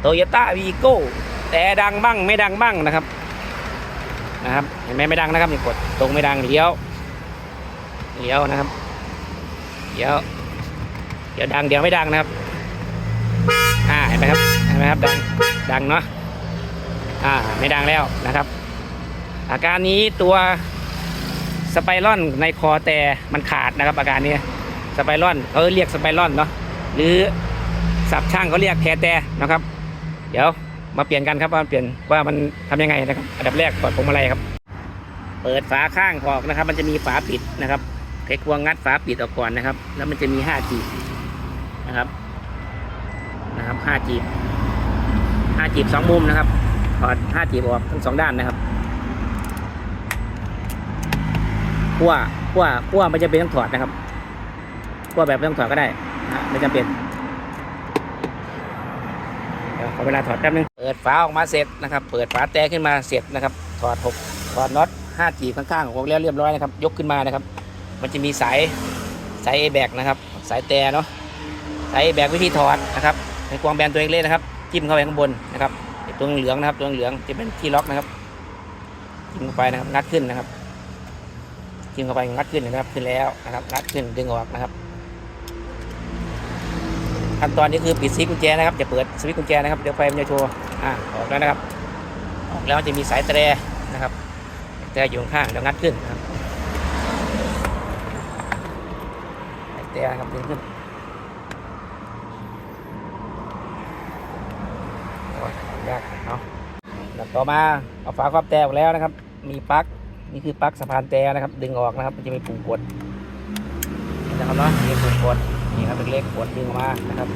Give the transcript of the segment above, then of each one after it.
โตโยต้าวีโก้แต่ดังบ้างไม่ดังบ้างนะครับนะครับเห็นไหมไม่ดังนะครับนี่กดตรงไม่ดังเลี้ยวเลี้ยวนะครับเลี้ยวเดี๋ยวดังเดี๋ยวไม่ดังนะครับอ่าเห็นไหมครับเห็นไหมครับดังดังเนาะอ่าไม่ดังแล้วนะครับ อาการนี้ตัวสไปรอนในคอแต่มันขาดนะครับ อาการนี้สไปรอนเขาเรียกสไปรอนเนาะหรือสับช่างเขาเรียกแคแต่นะครับ เดี๋ยวมาเปลี่ยนกันครับว่าเปลี่ยนว่ามันทำยังไงนะครับ อันดับแรกกดพวงมาลัยครับ เปิดฝาข้างออกนะครับ มันจะมีฝาปิดนะครับไขควงงัดฝาปิดออกก่อนนะครับ แล้วมันจะมีห้าจีบนะครับ นะครับห้าจีบห้าจีบสองมุมนะครับถอดห้าจีบออกทั้งสองด้านนะครับขั้วขั้วขั้วไม่จำเป็นต้องถอดนะครับขั้วแบบไม่ต้องถอดก็ได้นะไม่จำเป็น ขอเวลาถอดแป๊บนึง เปิดฝาออกมาเสร็จนะครับ เปิดฝาแต่ขึ้นมาเสร็จนะครับ ถอดหกถอดน็อตห้าจีบข้างๆของแล้วเรียบร้อยนะครับ ยกขึ้นมานะครับ มันจะมีสายสายเอแบกนะครับ สายแต่เนาะ สายเอแบกวิธีถอดนะครับในกวางแบนตัวเองเลยนะครับ จิ้มเข้าไปข้างบนนะครับตัวเหลืองนะครับ ตัวเหลืองจะเป็นที่ล็อกนะครับ จิ้มเข้าไปนะครับ งัดขึ้นนะครับ จิ้มเข้าไปงัดขึ้นนะครับ ขึ้นแล้วนะครับ งัดขึ้นดึงออกนะครับ ขั้นตอนนี้คือปิดสวิตช์กุญแจนะครับ จะเปิดสวิตช์กุญแจนะครับ เดี๋ยวไฟมันจะโชว์ อ่า ออกแล้วนะครับ ออกแล้วจะมีสายแตรนะครับ แตรอยู่ข้างเดี๋ยวงัดขึ้นนะครับสายแตรนะครับดึงขึ้นยยากเนาะแล้วต่อมาเอาฝาครอบแตรออกแล้วนะครับ มีปลั๊ก นี่คือปลั๊กสะพานแตรนะครับ ดึงออกนะครับ มันจะมีปุ่มกดนะครับเนาะ มีปุ่มกด นี่ครับเล็กๆกดดึงออกมานะครับ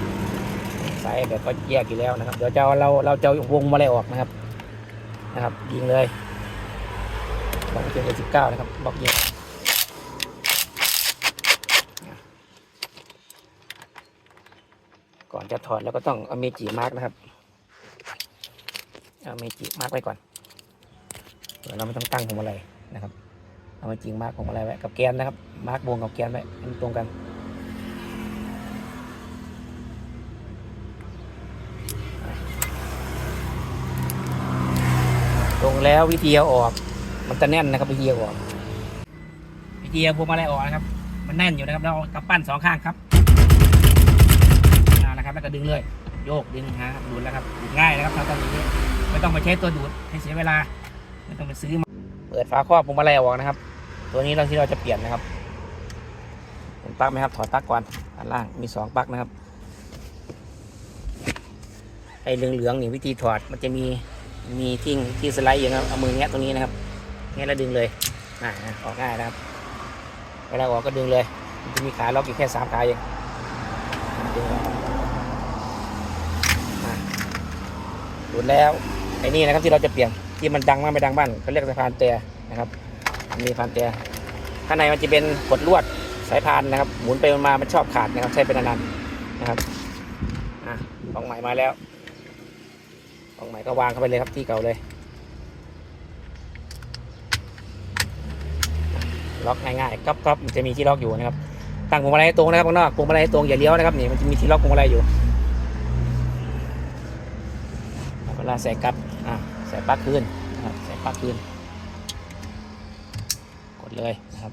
สายแบบก็แยกอยู่แล้วนะครับเดี๋ยวจะเอาเราเราจะเอาวงมาเลยออกนะครับ นะครับยิงเลยบอกเป็นสิบเก้านะครับบอกยิงก่อนจะถอดแล้วก็ต้องเอาเมจิมาร์กนะครับเอาเมจิมาร์กไว้ก่อนเดี๋ยวเราไม่ต้องตั้งของอะไรนะครับเอาเมจิมาร์กของอะไรไว้กับแกนนะครับมาร์กวงกับแกนไว้มันตรงกัน ตรง แล้ววิธีเอาออก มันจะแน่นนะครับวิธีเอาออก วิธีเอาพวงมาลัยออกนะครับ มันแน่นอยู่นะครับเราเอากำปั้นสองข้างครับนะครับแล้วก็ดึงเลยโยกดึงฮะดูดแล้วครับดูดง่ายนะครับทำตามอย่างนี้ไม่ต้องไปใช้ตัวดูดให้เสียเวลาไม่ต้องไปซื้อมาเปิดฝาครอบพวงมาลัยออกนะครับ ตัวนี้เราที่เราจะเปลี่ยนนะครับเห็นปลั๊กไหมครับถอดปลั๊กก่อนอันล่างมีสองปลั๊กนะครับไอ้เหลืองๆนี่วิธีถอดมันจะมี มีที่ที่สไลด์อยู่นะเอามือแงะตรงนี้นะครับแงะแล้วดึงเลยอ่าออกง่ายนะครับเวลาออกก็ดึงเลยมันจะมีขาล็อกอยู่แค่สามขาเองดึงออกอ่าดูแล้วไอ้นี่นะครับที่เราจะเปลี่ยนที่มันดังมากไม่ดังบ้างเขาเรียกสะพานเตะนะครับ มีพานเตะข้างในมันจะเป็นกดลวดสายพานนะครับ หมุนไปมามันชอบขาดนะครับ ใช้เป็นนานๆนะครับอะของใหม่มาแล้ว ของใหม่ก็วางเข้าไปเลยครับที่เก่าเลย ล็อกง่ายๆก๊อบๆมันจะมีที่ล็อกอยู่นะครับ ตั้งพวงมาลัยตรงนะครับข้างนอกพวงมาลัยตรงอย่าเลี้ยวนะครับนี่มันจะมีที่ล็อกพวงมาลัยอยู่เวลาใส่กลับอะใส่ปลั๊กคืนนะครับใส่ปลั๊กคืน กดเลยนะครับ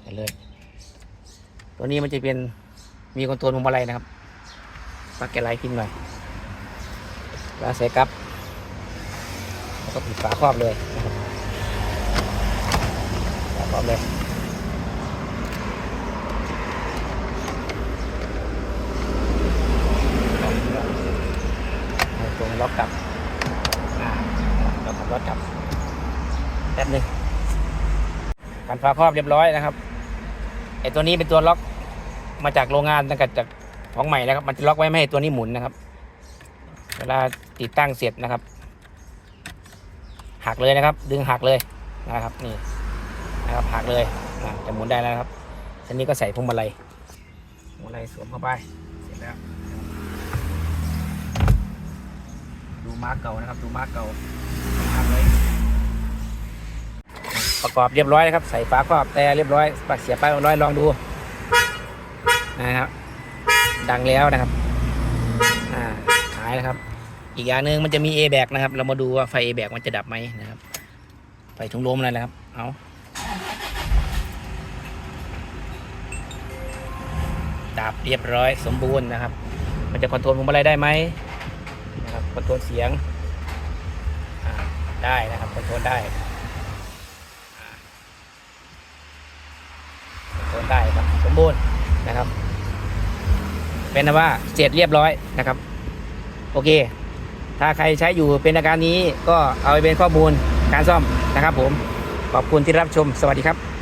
ใส่เลย ตัวนี้มันจะเป็นมีคอนโทรลพวงมาลัยนะครับปลั๊กแกไลท์พิมพ์หน่อย เวลาใส่กลับแล้วก็ปิดฝาครอบเลยนะครับฝาครอบเลยตรงล็อกกลับอ่าล็อกกลับล็อกกลับแป๊บหนึงกันฝาครอบเรียบร้อยนะครับไอตัวนี้เป็นตัวล็อกมาจากโรงงานตั้งแต่จากของใหม่นะครับ มันจะล็อกไว้ไม่ให้ตัวนี้หมุนนะครับ เวลา ติดตั้งเสร็จนะครับ หักเลยนะครับ ดึงหักเลยนะครับนี่นะครับหักเลยอะจะหมุนได้แล้วครับทีนี้ก็ใส่พวงมาลัยพวงมาลัยสวมเข้าไปเสร็จแล้ว ดูมาร์กเก่านะครับ ดูมาร์กเก่าหักเลยประกอบเรียบร้อยนะครับ ใส่ฝาครอบแต่เรียบร้อยปักเสียบไปเรียบร้อยลองดูนะครับ ดังแล้วนะครับ อ่านะครับ อีกอย่างหนึ่งมันจะมี A แบกนะครับ เรามาดูว่าไฟ A แบกมันจะดับไหมนะครับ ไฟถุงลมนั่นะครับ เอาดับเรียบร้อยสมบูรณ์นะครับ มันจะคอนโทรลพวงมาลัยได้ไหมนะครับคอนโทรลเสียงได้นะครับคอนโทรลได้คอนโทรลได้ครับสมบูรณ์นะครับ เป็นนะว่าเสร็จเรียบร้อยนะครับ โอเค ถ้าใครใช้อยู่เป็นอาการนี้ก็เอาไปเป็นข้อมูลการซ่อมนะครับผม ขอบคุณที่รับชม สวัสดีครับ